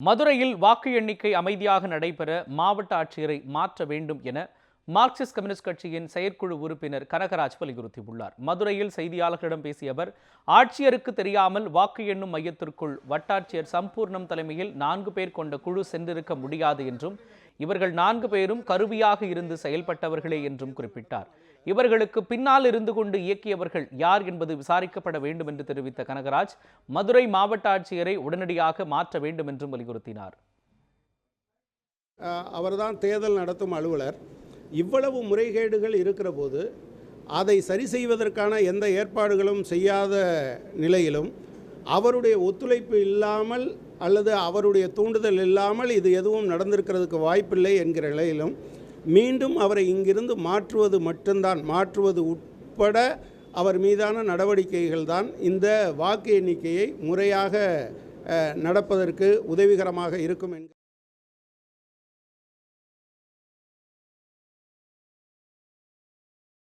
மதுரையில் வாக்கு எண்ணிக்கை அமைதியாக நடைபெற மாவட்ட ஆட்சியரை மாற்ற வேண்டும் என மார்க்சிஸ்ட் கம்யூனிஸ்ட் கட்சியின் செயற்குழு உறுப்பினர் கனகராஜ் வலியுறுத்தியுள்ளார். மதுரையில் செய்தியாளர்களிடம் பேசிய அவர் ஆட்சியருக்கு தெரியாமல் வாக்கு எண்ணும் மையத்திற்குள் வட்டாட்சியர் சம்பூர்ணம் தலைமையில் நான்கு பேர் கொண்ட குழு சென்றிருக்க முடியாது என்றும் இவர்கள் நான்கு பேரும் கருவியாக இருந்து செயல்பட்டவர்களே என்றும் குறிப்பிட்டார். இவர்களுக்கு பின்னால் இருந்து கொண்டு இயக்கியவர்கள் யார் என்பது விசாரிக்கப்பட வேண்டும் என்று தெரிவித்த கனகராஜ் மதுரை மாவட்ட ஆட்சியரை உடனடியாக மாற்ற வேண்டும் என்றும் வலியுறுத்தினார் அவர்தான் தேர்தல் நடத்தும் அலுவலர். இவ்வளவு முறைகேடுகள் இருக்கிற போது அதை சரி செய்வதற்கான எந்த ஏற்பாடுகளும் செய்யாத நிலையிலும் அவருடைய ஒத்துழைப்பு இல்லாமல் அல்லது அவருடைய தூண்டுதல் இல்லாமல் இது எதுவும் நடந்திருக்கிறதுக்கு வாய்ப்பில்லை என்கிற நிலையிலும் மீண்டும் அவரை இங்கிருந்து மாற்றுவது மட்டும்தான் மாற்றுவது உட்பட அவர் மீதான நடவடிக்கைகள் தான் இந்த வாக்கு எண்ணிக்கையை முறையாக நடப்பதற்கு உதவிகரமாக இருக்கும் என்கிற